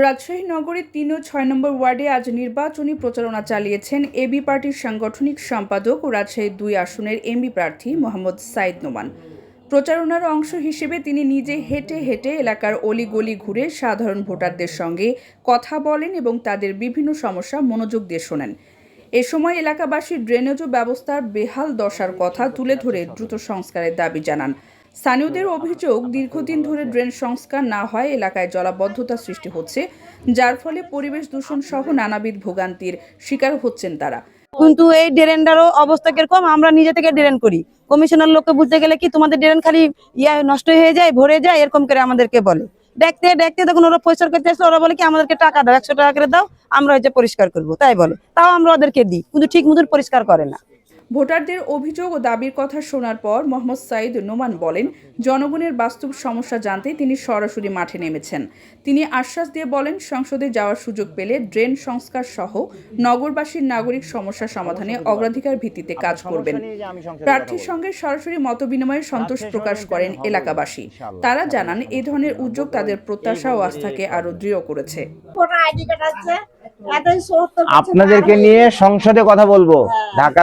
রাজশাহী নগরীর তিন ও ছয় নম্বর ওয়ার্ডে আজ নির্বাচনী প্রচারণা চালিয়েছেন এবি পার্টির সাংগঠনিক সম্পাদক ও রাজশাহী দুই আসনের এমবি প্রার্থী মোহাম্মদ সাইদ নোমান। প্রচারণার অংশ হিসেবে তিনি নিজে হেঁটে হেঁটে এলাকার অলিগলি ঘুরে সাধারণ ভোটারদের সঙ্গে কথা বলেন এবং তাদের বিভিন্ন সমস্যা মনোযোগ দিয়ে শোনেন। এ সময় এলাকাবাসীর ড্রেনেজ ব্যবস্থার বেহাল দশার কথা তুলে ধরে দ্রুত সংস্কারের দাবি জানান। স্থানীয়দের অভিযোগ, দীর্ঘদিন ধরে ড্রেন সংস্কার না হয় এলাকায় জলাবদ্ধতা সৃষ্টি হচ্ছে, যার ফলে পরিবেশ দূষণ সহ নানাবিধ ভোগান্তির শিকার হচ্ছেন তারা। কিন্তু এই ড্রেনটারও অবস্থা কীরকম? আমরা নিজে থেকে ড্রেন করি। কমিশনার লোককে বলতে গেলে কি তোমাদের ড্রেন খালি ইয়া নষ্ট হয়ে যায়, ভরে যায়, এরকম করে আমাদেরকে বলে। দেখতে দেখতে তখন ওরা পরিষ্কার করতে আসলে, ওরা বলে কি, আমাদেরকে টাকা দাও, একশো টাকা করে দাও, আমরা হচ্ছে পরিষ্কার করব। তাই বলে। তাও আমরা ওদেরকে দিই, কিন্তু ঠিক মতন পরিষ্কার করে না। ভোটারদের অভিযোগ ও দাবির কথা শোনার পর মোহাম্মদ সাইদ নোমান বলেন জনগণের বাস্তব সমস্যা জানতে তিনি সরাসরি মাঠে নেমেছেন। তিনি আশ্বাস দিয়ে বলেন সংসদে যাওয়ার সুযোগ পেলে ড্রেন সংস্কার সহ নগরবাসীর নাগরিক সমস্যা সমাধানে অগ্রাধিকার ভিত্তিতে কাজ করবেন। প্রার্থীর সঙ্গে সরাসরি মতবিনিময়ে সন্তোষ প্রকাশ করেন এলাকাবাসী। তারা জানান এই ধরনের উদ্যোগ তাদের প্রত্যাশা ও আস্থাকে আরও দৃঢ় করেছে। আপনাদেরকে নিয়ে সংসদে কথা বলব। ঢাকা